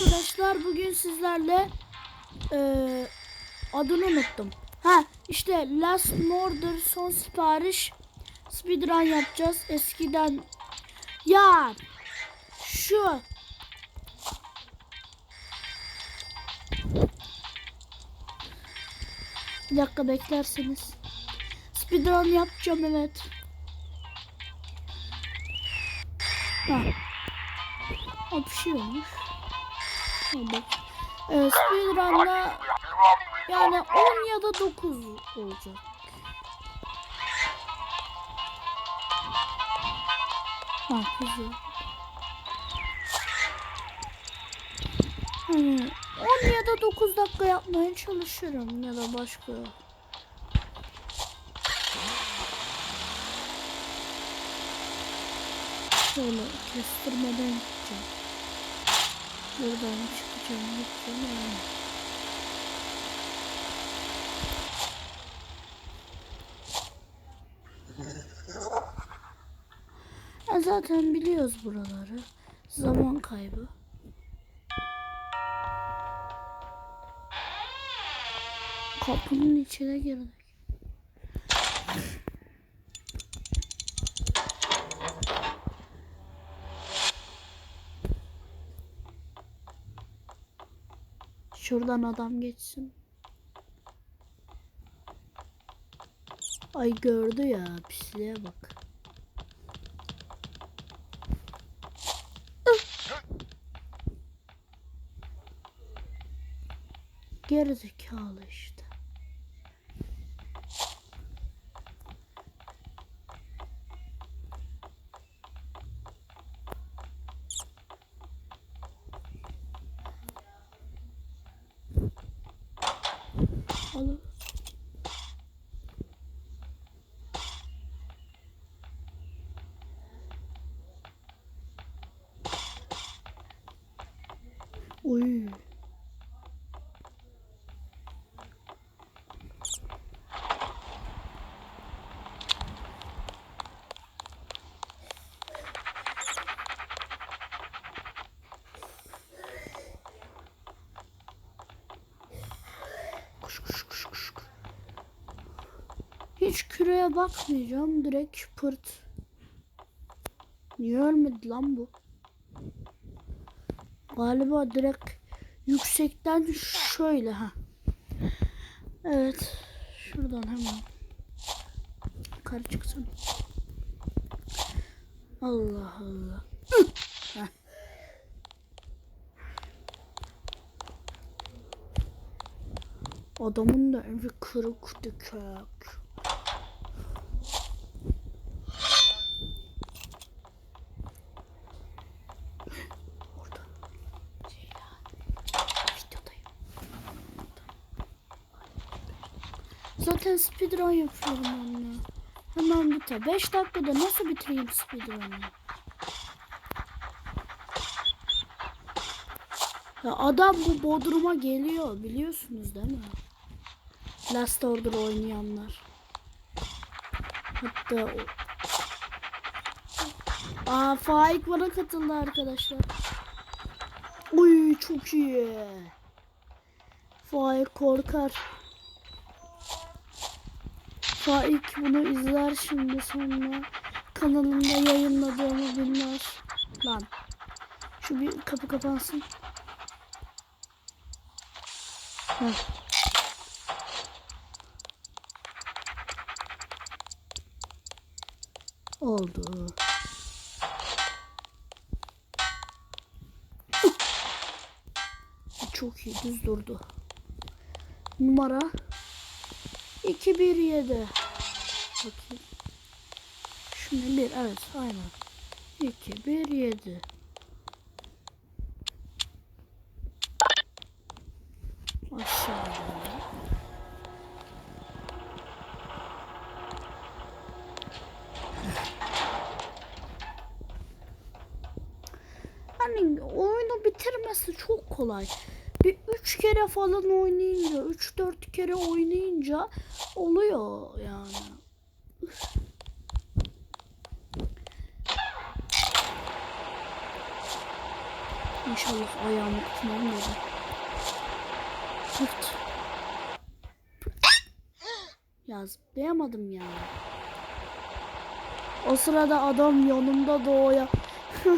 arkadaşlar bugün sizlerle eee, adını unuttum. Ha işte Last Order son sipariş speedrun yapacağız. Eskiden ya şu bir dakika beklerseniz speedrun yapacağım evet. Ha. O bir şey olmuş. Hadi. Ee, speedrun'da yani 10 ya da 9 olacak. Ha güzel. Hani 10 ya da 9 dakika yapmaya çalışırım ya da başka. Şöyle kestirmeden gideceğim. Buradan çıkacağım. Yani. Ya zaten biliyoruz buraları. Zaman kaybı. Kapının içine girdik. Şuradan adam geçsin. Ay gördü ya pisliğe bak. Gerizekalı işte. Uy. Kuş kuş kuş kuş. Hiç küreye bakmayacağım. Direkt pırt. Niye ölmedi lan bu? Galiba direkt yüksekten şöyle ha. Evet. Şuradan hemen. Yukarı çıksın. Allah Allah. Adamın da evi kırık dökük. Zaten speedrun yapıyorum onunla. Hemen biter. 5 dakikada nasıl bitireyim speedrun'u? Ya adam bu Bodrum'a geliyor biliyorsunuz değil mi? Last Order oynayanlar. Hatta o... Aa Faik bana katıldı arkadaşlar. Uy çok iyi. Faik korkar. Faik bunu izler şimdi sonra. Kanalımda yayınladığımı bilmez. Lan. Şu bir kapı kapansın. Heh. Oldu. Çok iyi düz durdu. Numara 217. Bakayım. Şimdi bir evet aynen. 217. Aşağıya. Hani oyunu bitirmesi çok kolay. Bir üç kere falan oynayınca, üç dört kere oynayınca oluyor yani. İnşallah ayağımı tutmam dedi. Pırt. Ya zıplayamadım ya. O sırada adam yanımda doğuya.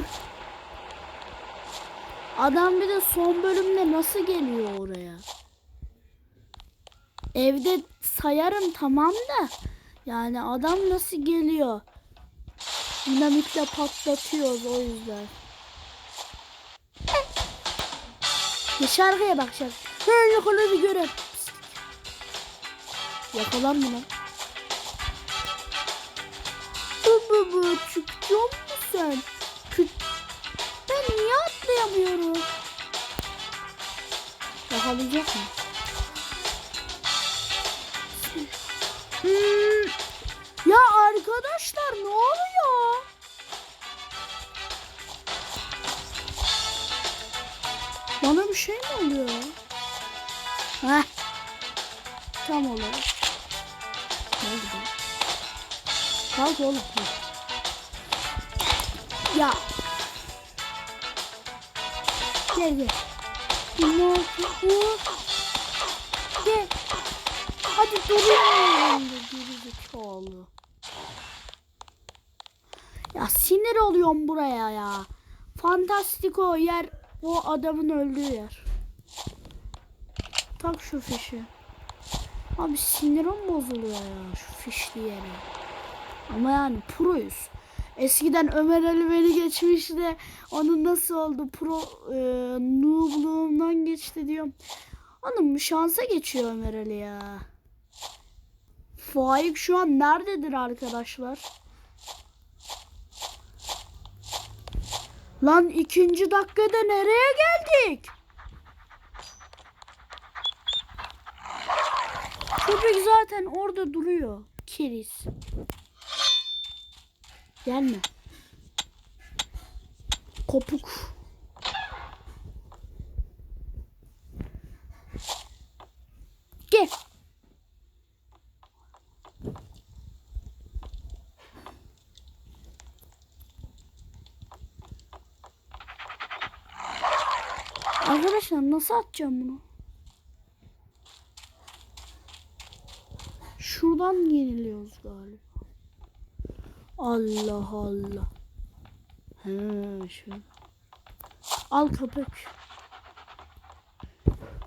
adam bir de son bölümde nasıl geliyor oraya? Evde sayarım tamam da yani adam nasıl geliyor? Dinamitle patlatıyoruz o yüzden. Bir şarkıya bak şarkı. Hey yakala bir görev. Pislik. Yakalar mı lan? Bu bu bu çıkıyor mu sen? Kü- Ben niye atlayamıyorum? Yakalayacak mı? Ya arkadaşlar ne oluyor? Bana bir şey mi oluyor? Heh. Tam olarak. Ne oldu? Kalk oğlum. Ya. Gel gel. Ne oldu? Hadi duruyorum. Gerizekalı. Ya sinir oluyorum buraya ya. Fantastiko yer o adamın öldüğü yer. Tak şu fişi. Abi sinirim bozuluyor ya şu fişli yere. Ama yani proyuz. Eskiden Ömer Ali beni geçmişti. Onun nasıl oldu? Pro e, noobluğumdan geçti diyorum. Onun şansa geçiyor Ömer Ali ya. Faik şu an nerededir arkadaşlar? Lan ikinci dakikada nereye geldik? Köpek zaten orada duruyor. Kiriz. Gelme. Kopuk. Gel. Arkadaşlar nasıl atacağım bunu? Şuradan yeniliyoruz galiba. Allah Allah. He şöyle. Al köpek.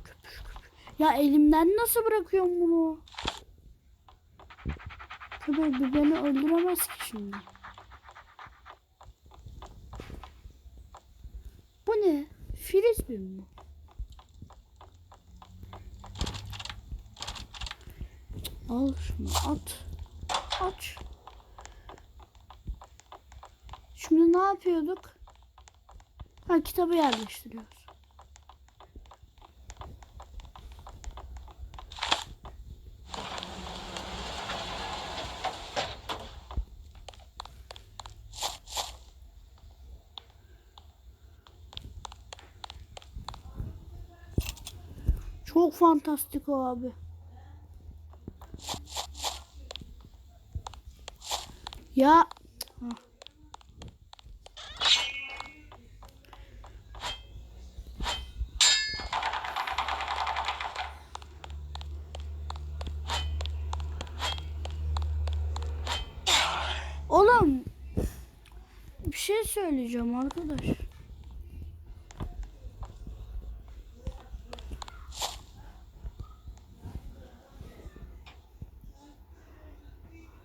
Köpük köpük. Ya elimden nasıl bırakıyorum bunu? Köpek bir beni öldüremez ki şimdi. Bu ne? Frisbee mi? Al şunu at. Aç. Şimdi ne yapıyorduk? Ha kitabı yerleştiriyoruz. Çok fantastik o abi. Ya. Oğlum bir şey söyleyeceğim arkadaş.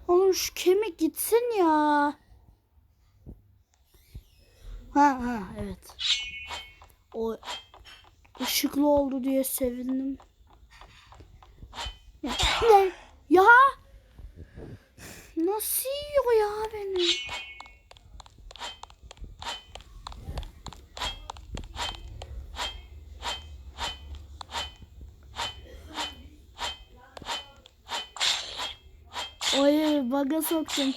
Oğlum şu kemik gitsin ya. Ha ha evet. O ışıklı oldu diye sevindim. Ya, ya nasıl yiyor ya beni? Oy baga soktum.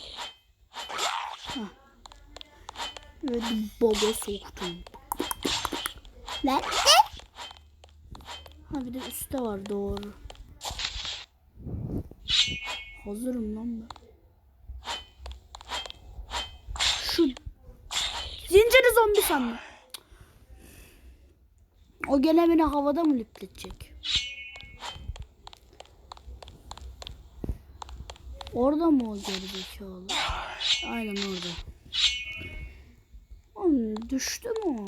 Evet baga soktum. Nerede? Ha bir de üstte var doğru. Hazırım lan ben. Şu zinciri zombi sandım. O gene beni havada mı lipletecek? Orada mı o gerizekalı? Aynen orada. Oğlum düştü mü o?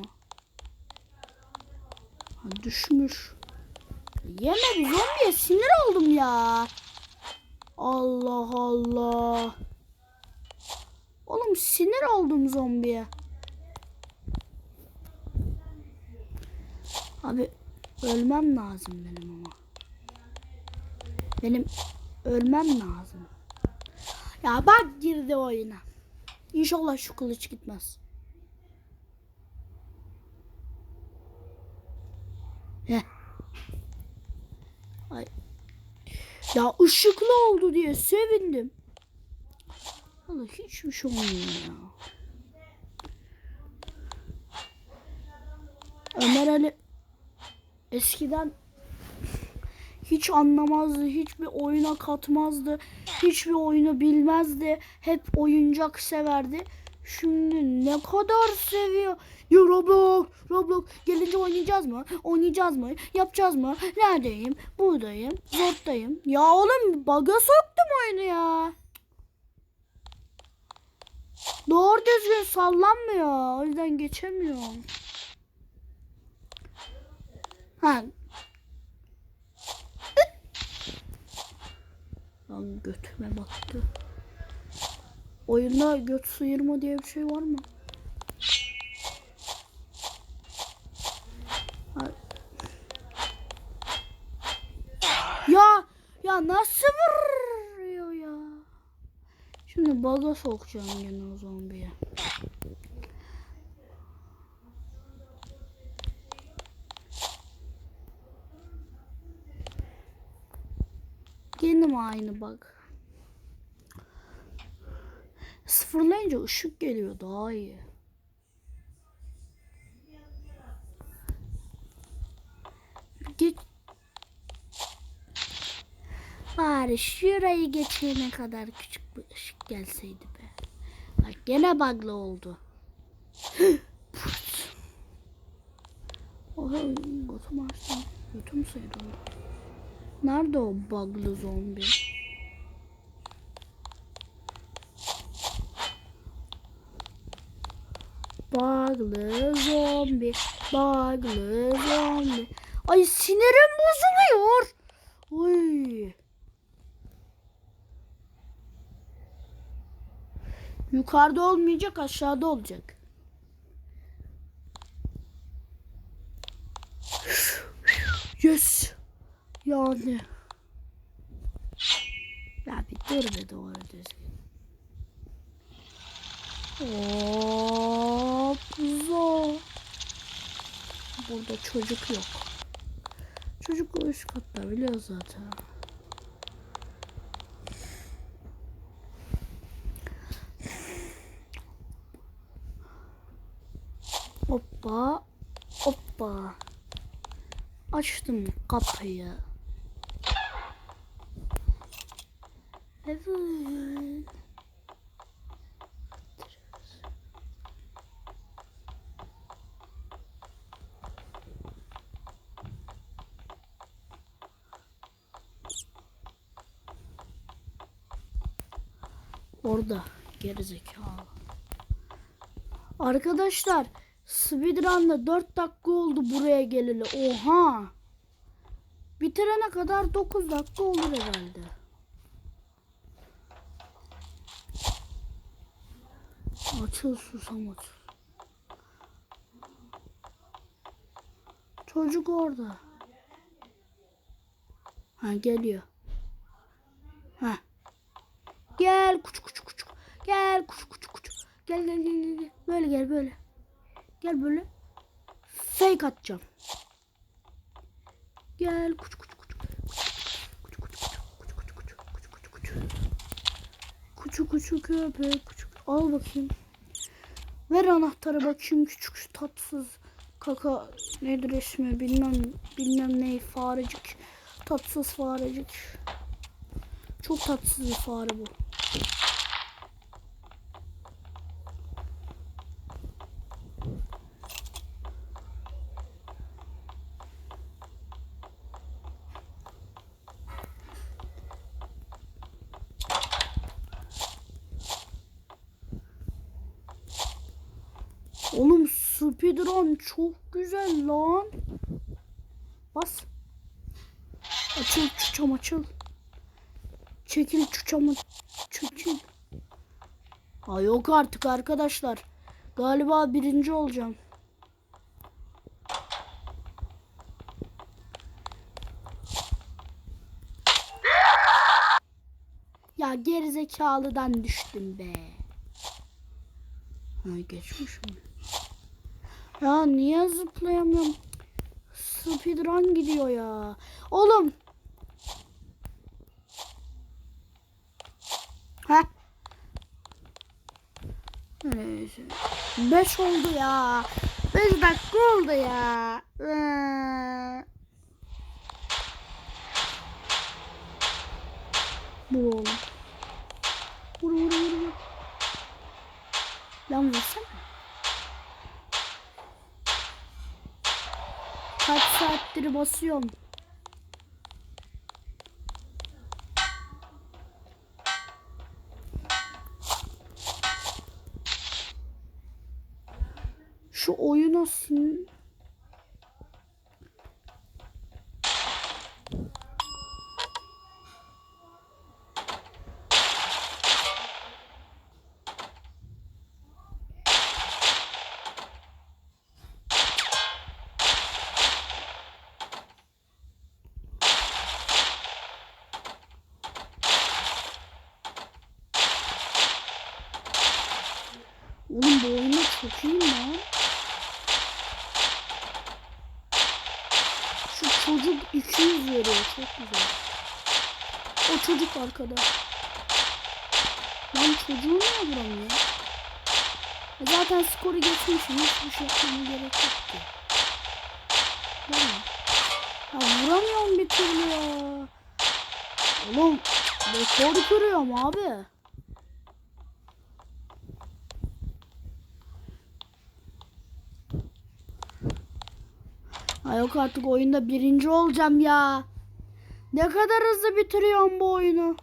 Ha, düşmüş. Yeme bir zombiye sinir oldum ya. Allah Allah. Oğlum sinir oldum zombiye. Abi ölmem lazım benim ama. Benim ölmem lazım. Ya bak girdi oyuna. İnşallah şu kılıç gitmez. Heh. Ay. Ya ışıklı oldu diye sevindim. Vallahi hiçbir şey olmuyor ya. Ömer Ali eskiden hiç anlamazdı, hiçbir oyuna katmazdı, hiçbir oyunu bilmezdi, hep oyuncak severdi. Şimdi ne kadar seviyor. Ya Roblox, Roblox gelince oynayacağız mı? Oynayacağız mı? Yapacağız mı? Neredeyim? Buradayım. Zort'tayım. Ya oğlum baga soktum oyunu ya. Doğru düzgün sallanmıyor. O yüzden geçemiyorum. Ha. Lan götüme battı. Oyunda göt sıyırma diye bir şey var mı? Ya ya nasıl vuruyor ya? Şimdi baga sokacağım gene o zombiye. Gene mi aynı bak? Sıfırlayınca ışık geliyor daha iyi. Git. Bari şurayı geçene kadar küçük bir ışık gelseydi be. Bak gene bug'lı oldu. Oha götüm açtı. Götüm sıyrıldı. Nerede o bug'lı zombi? Bug'lı zombi, bug'lı zombi. Ay sinirim bozuluyor. Oy. Yukarıda olmayacak, aşağıda olacak. Yes. Yani. Ya bir dur be doğru düzgün. Hop zor. Burada çocuk yok. Çocuk o üst katta biliyor zaten. Hoppa. Hoppa. Açtım kapıyı. Evet. Orada gerizekalı. Arkadaşlar Speedrun'da 4 dakika oldu buraya geleli. Oha. Bitirene kadar 9 dakika olur herhalde. Açıl susam açıl. Çocuk orada. Ha geliyor. Ha. Gel kuçu kuçu kuçu. Gel kuçu kuçu kuçu. Gel gel gel gel. Böyle gel böyle. Gel böyle. Fake atacağım. Gel kuçu kuçu kuçu. Kuçu kuçu köpek. Kuçu. Al bakayım. Ver anahtarı bakayım küçük tatsız kaka nedir ismi bilmem bilmem ne farecik tatsız farecik çok tatsız bir fare bu speedrun çok güzel lan. Bas. Açıl çuçam açıl. Çekil çuçamı çekil. Ha yok artık arkadaşlar. Galiba birinci olacağım. Ya gerizekalıdan düştüm be. Ay geçmiş mi? Ya niye zıplayamıyorum? Speedrun gidiyor ya. Oğlum. Ha? Neyse. Beş oldu ya. Beş dakika oldu ya. Ee. Bu oğlum. Basıyorum. Şu oyuna sin... Oğlum bu iyi lan. Şu çocuk 200 veriyor çok güzel. O çocuk arkada. Lan çocuğu niye vuramıyor? E Zaten skoru geçmişim. Hiçbir şey yapmama gerek yok ki. Değil mi? Ya vuramıyorum bir türlü ya. Oğlum rekor kırıyorum abi. Ha yok artık oyunda birinci olacağım ya. Ne kadar hızlı bitiriyorum bu oyunu.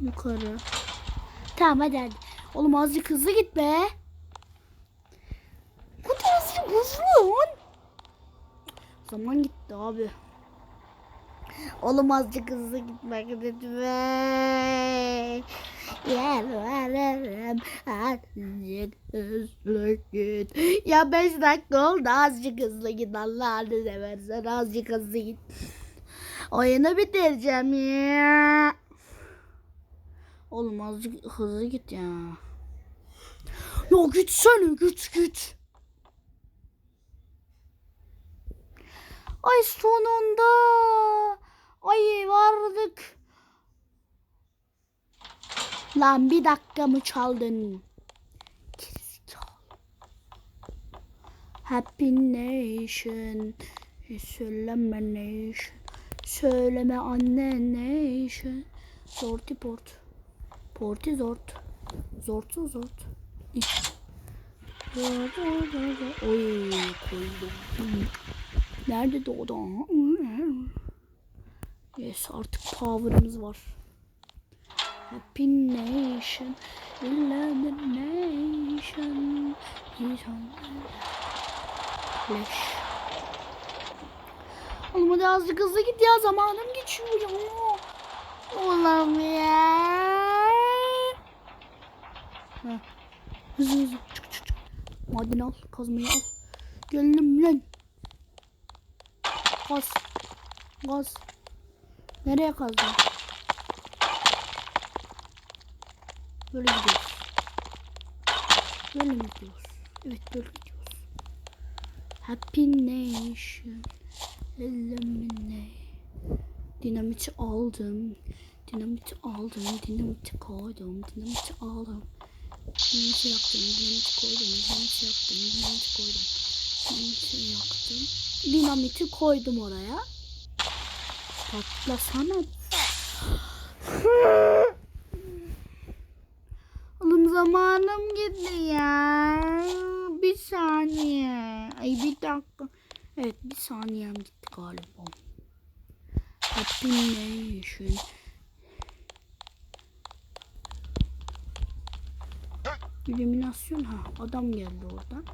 Yukarı. Tamam hadi hadi. Oğlum azıcık hızlı git be. Bu da hızlı lan. Zaman gitti abi. Oğlum azıcık hızlı gitmek lütfen. Yalvarırım azıcık hızlı git. Ya 5 dakika oldu azıcık hızlı git Allah'ını seversen azıcık hızlı git. Oyunu bitireceğim ya. Oğlum azıcık hızlı git ya. Ya gitsene git git. Ay sonunda. Ay vardık. Lan bir dakika mı çaldın? Happy Nation. Söyleme Nation. Söyleme anne Nation. Zorti port. Porti zort. Zortu zort. Oy koydum. Nerede doğdu? Yes artık power'ımız var. Happy Nation, love the nation. Flash. Oğlum hadi azıcık hızlı git ya zamanım geçiyor ya. Oğlum ya. Hızlı hızlı çık çık çık. Maden al kazmayı al. Geldim lan. Gaz. Gaz. Nereye kazdın? Böyle gidiyoruz. Böyle mi gidiyoruz? Evet böyle gidiyoruz. Happy Nation. Eliminate. Dinamiti aldım. Dinamiti aldım. Dinamiti koydum. Dinamiti aldım. Dinamiti yaktım. Dinamiti koydum. Dinamiti yaktım. Dinamiti koydum. Dinamiti yaktım. Dinamiti koydum oraya. Patlasana. Oğlum zamanım gitti ya. Bir saniye. Ay bir dakika. Evet bir saniyem gitti galiba. Happy Nation. İlluminasyon ha adam geldi oradan.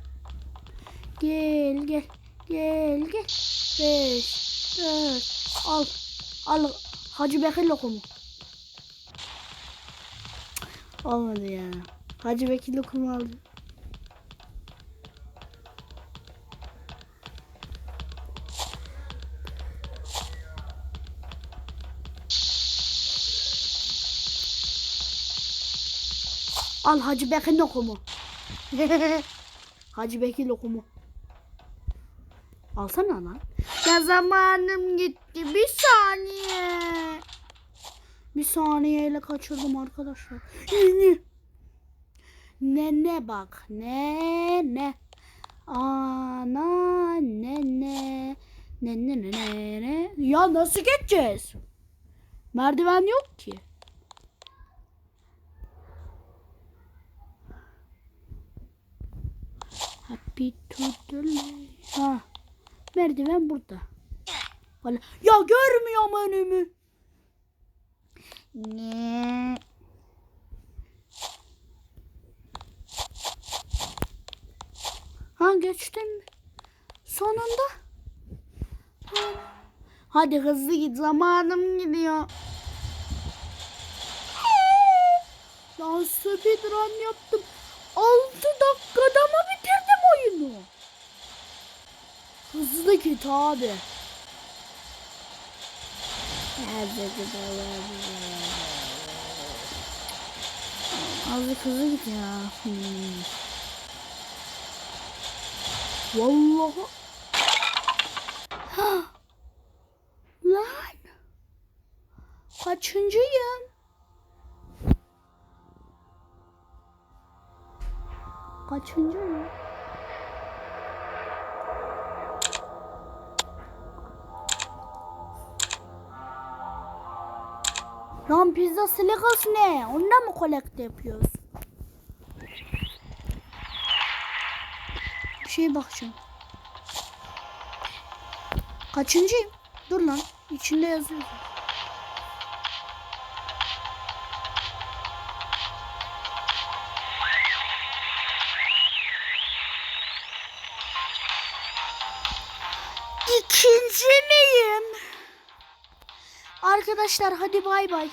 Gel gel gel gel. Beş dört al al Hacı Bekir lokumu. Olmadı ya. Hacı Bekir lokumu aldı. Al Hacı Bekir lokumu. Hacı Bekir lokumu. Alsana lan. Ya zamanım gitti. Bir saniye. Bir saniyeyle kaçırdım arkadaşlar. Ne? Ne ne bak. Ne ne. Ana ne ne. Ne ne ne ne ne. Ya nasıl geçeceğiz? Merdiven yok ki. Happy to the. Ha. Merdiven burada. Valla. Ya görmüyorum önümü. Ne? Ha geçtim. Sonunda. Ha. Hadi hızlı git zamanım gidiyor. Lan speedrun yaptım. 6 dakikada mı bitirdim oyunu? Hızlı git abi. Azıcık hızlı git ya. Hmm. Vallahi. Ha. Lan. Kaçıncıyım? Kaçıncıyım? Lan pizza slickers ne? Ondan mı kolekte yapıyoruz? Bir şeye bakacağım. Kaçıncıyım? Dur lan. İçinde yazıyor. Arkadaşlar hadi bay bay.